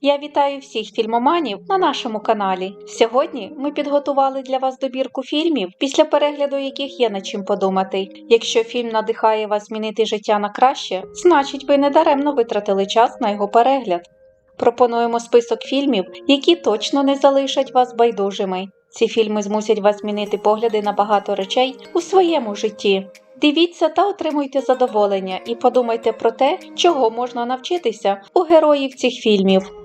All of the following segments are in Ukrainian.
Я вітаю всіх фільмоманів на нашому каналі. Сьогодні ми підготували для вас добірку фільмів, після перегляду яких є над чим подумати. Якщо фільм надихає вас змінити життя на краще, значить ви не даремно витратили час на його перегляд. Пропонуємо список фільмів, які точно не залишать вас байдужими. Ці фільми змусять вас змінити погляди на багато речей у своєму житті. Дивіться та отримуйте задоволення і подумайте про те, чого можна навчитися у героїв цих фільмів.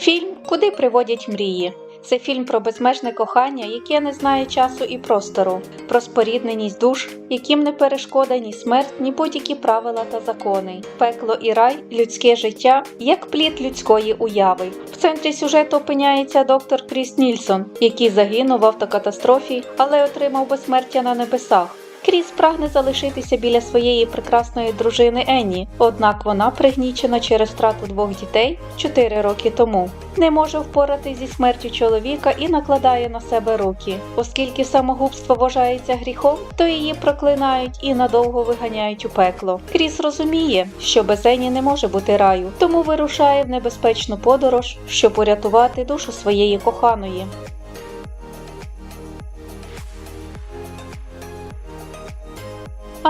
Фільм Куди приводять мрії. Це фільм про безмежне кохання, яке не знає часу і простору, про спорідненість душ, яким не перешкода ні смерть, ні будь-які правила та закони, пекло і рай, людське життя як плід людської уяви. В центрі сюжету опиняється доктор Кріс Нільсон, який загинув в автокатастрофі, але отримав безсмертя на небесах. Кріс прагне залишитися біля своєї прекрасної дружини Енні, однак вона пригнічена через втрату двох дітей 4 роки тому. Не може впоратись зі смертю чоловіка і накладає на себе руки. Оскільки самогубство вважається гріхом, то її проклинають і надовго виганяють у пекло. Кріс розуміє, що без Енні не може бути раю, тому вирушає в небезпечну подорож, щоб урятувати душу своєї коханої.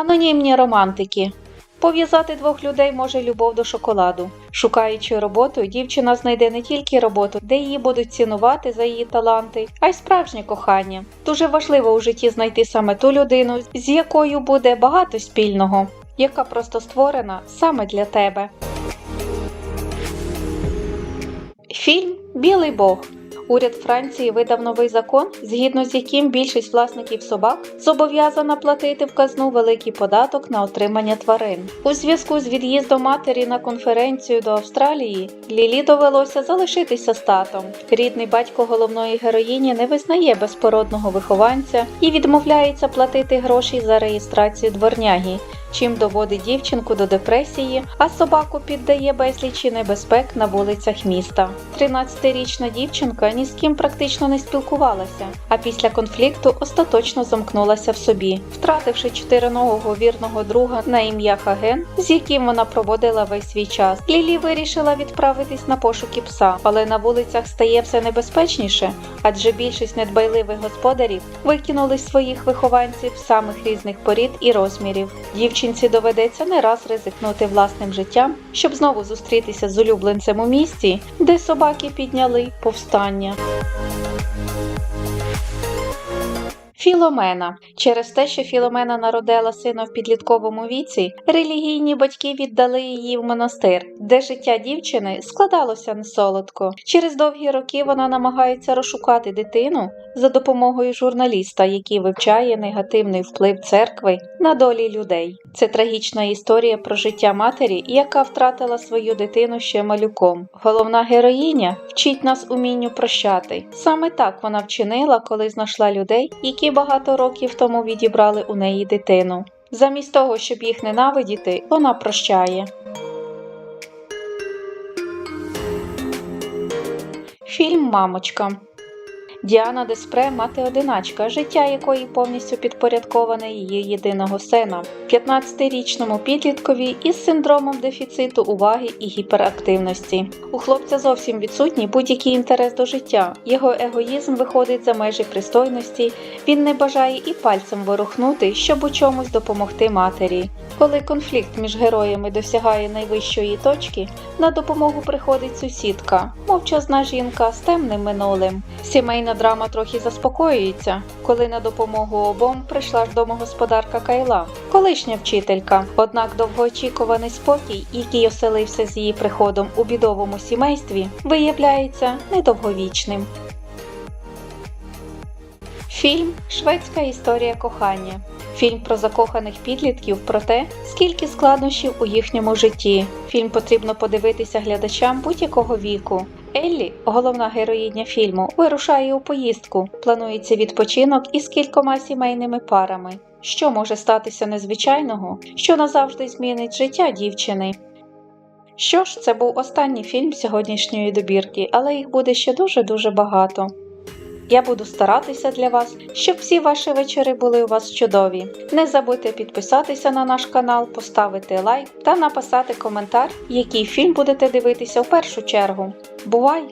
Анонімні романтики. Пов'язати двох людей може любов до шоколаду. Шукаючи роботу, дівчина знайде не тільки роботу, де її будуть цінувати за її таланти, а й справжнє кохання. Дуже важливо у житті знайти саме ту людину, з якою буде багато спільного, яка просто створена саме для тебе. Фільм Білий Бог. Уряд Франції видав новий закон, згідно з яким більшість власників собак зобов'язана платити в казну великий податок на отримання тварин. У зв'язку з від'їздом матері на конференцію до Австралії Лілі довелося залишитися з татом. Рідний батько головної героїні не визнає безпородного вихованця і відмовляється платити гроші за реєстрацію дворняги. Чим доводить дівчинку до депресії, а собаку піддає безлічі небезпек на вулицях міста. 13-річна дівчинка ні з ким практично не спілкувалася, а після конфлікту остаточно замкнулася в собі, втративши чотириногого вірного друга на ім'я Хаген, з яким вона проводила весь свій час. Лілі вирішила відправитись на пошуки пса, але на вулицях стає все небезпечніше, адже більшість недбайливих господарів викинули своїх вихованців самих різних порід і розмірів. Дівчинці доведеться не раз ризикнути власним життям, щоб знову зустрітися з улюбленцем у місті, де собаки підняли повстання. Філомена через те, що Філомена народила сина в підлітковому віці, релігійні батьки віддали її в монастир, де життя дівчини складалося не солодко. Через довгі роки вона намагається розшукати дитину за допомогою журналіста, який вивчає негативний вплив церкви на долі людей. Це трагічна історія про життя матері, яка втратила свою дитину ще малюком. Головна героїня вчить нас умінню прощати. Саме так вона вчинила, коли знайшла людей, які багато років тому відібрали у неї дитину. Замість того, щоб їх ненавидіти, вона прощає. Фільм Мамочка Діана Деспре мати одиначка, життя якої повністю підпорядковане її єдиного сина, 15-річному підліткові із синдромом дефіциту уваги і гіперактивності. У хлопця зовсім відсутній будь-який інтерес до життя. Його егоїзм виходить за межі пристойності. Він не бажає і пальцем ворухнути, щоб у чомусь допомогти матері. Коли конфлікт між героями досягає найвищої точки, на допомогу приходить сусідка, мовчазна жінка з темним минулим. Сімейна драма трохи заспокоюється, коли на допомогу обом прийшла ж домогосподарка Кайла, колишня вчителька. Однак довгоочікуваний спокій, який оселився з її приходом у бідовому сімействі, виявляється недовговічним. Фільм Шведська історія кохання. Фільм про закоханих підлітків про те, скільки складнощів у їхньому житті. Фільм потрібно подивитися глядачам будь-якого віку. Еллі, головна героїня фільму, вирушає у поїздку. Планується відпочинок із кількома сімейними парами. Що може статися незвичайного, що назавжди змінить життя дівчини? Що ж, це був останній фільм сьогоднішньої добірки, але їх буде ще дуже дуже багато. Я буду старатися для вас, щоб всі ваші вечори були у вас чудові. Не забудьте підписатися на наш канал, поставити лайк та написати коментар, який фільм будете дивитися в першу чергу. Бувай!